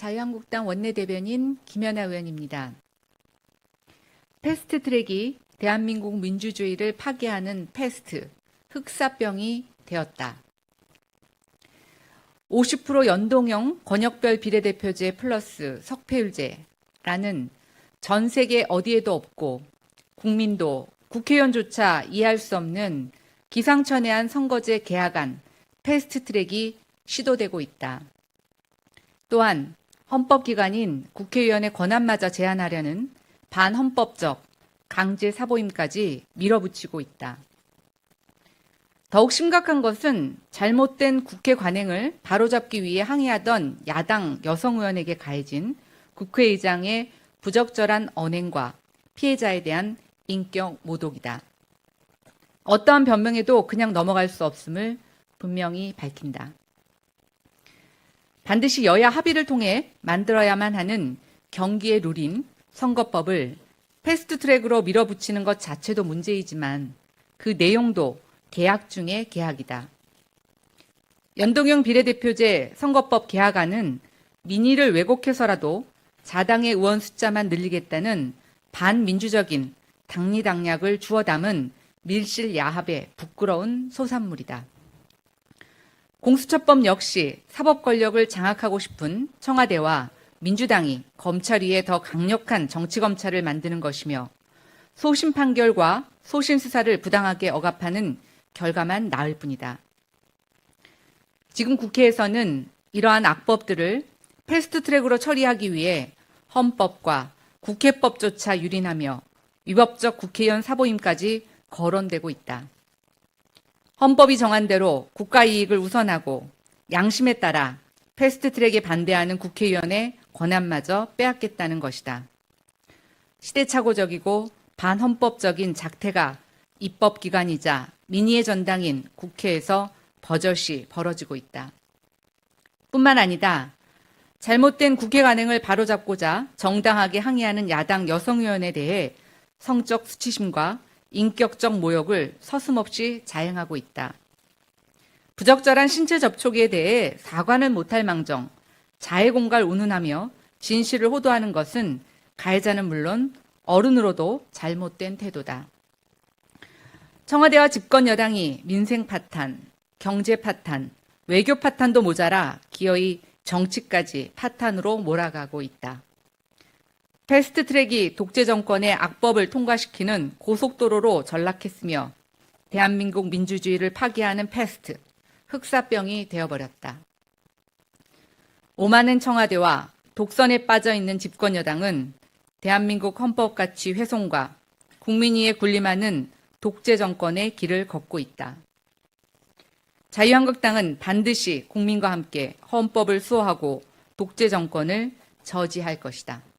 자유한국당 원내대변인 김연아 의원입니다. 패스트 트랙이 대한민국 민주주의를 파괴하는 패스트, 흑사병이 되었다. 50% 연동형 권역별 비례대표제 플러스 석패율제라는 전 세계 어디에도 없고 국민도 국회의원조차 이해할 수 없는 기상천외한 선거제 개혁안 패스트 트랙이 시도되고 있다. 또한 헌법기관인 국회의원의 권한마저 제한하려는 반헌법적 강제 사보임까지 밀어붙이고 있다. 더욱 심각한 것은 잘못된 국회 관행을 바로잡기 위해 항의하던 야당 여성 의원에게 가해진 국회의장의 부적절한 언행과 피해자에 대한 인격 모독이다. 어떠한 변명에도 그냥 넘어갈 수 없음을 분명히 밝힌다. 반드시 여야 합의를 통해 만들어야만 하는 경기의 룰인 선거법을 패스트 트랙으로 밀어붙이는 것 자체도 문제이지만 그 내용도 계약 중의 계약이다. 연동형 비례대표제 선거법 개혁안은 민의를 왜곡해서라도 자당의 의원 숫자만 늘리겠다는 반민주적인 당리당략을 주워 담은 밀실 야합의 부끄러운 소산물이다. 공수처법 역시 사법 권력을 장악하고 싶은 청와대와 민주당이 검찰 위에 더 강력한 정치검찰을 만드는 것이며 소신 판결과 소신 수사를 부당하게 억압하는 결과만 나을 뿐이다. 지금 국회에서는 이러한 악법들을 패스트 트랙으로 처리하기 위해 헌법과 국회법조차 유린하며 위법적 국회의원 사보임까지 거론되고 있다. 헌법이 정한 대로 국가 이익을 우선하고 양심에 따라 패스트 트랙에 반대하는 국회의원의 권한마저 빼앗겠다는 것이다. 시대착오적이고 반헌법적인 작태가 입법기관이자 민의의 전당인 국회에서 버젓이 벌어지고 있다. 뿐만 아니다. 잘못된 국회 관행을 바로잡고자 정당하게 항의하는 야당 여성의원에 대해 성적 수치심과 인격적 모욕을 서슴없이 자행하고 있다. 부적절한 신체 접촉에 대해 사과는 못할 망정 자해 공갈 운운하며 진실을 호도하는 것은 가해자는 물론 어른으로도 잘못된 태도다. 청와대와 집권 여당이 민생 파탄, 경제 파탄, 외교 파탄도 모자라 기어이 정치까지 파탄으로 몰아가고 있다. 패스트 트랙이 독재 정권의 악법을 통과시키는 고속도로로 전락했으며 대한민국 민주주의를 파괴하는 패스트, 흑사병이 되어버렸다. 오만은 청와대와 독선에 빠져 있는 집권 여당은 대한민국 헌법 가치 훼손과 국민위에 군림하는 독재 정권의 길을 걷고 있다. 자유한국당은 반드시 국민과 함께 헌법을 수호하고 독재 정권을 저지할 것이다.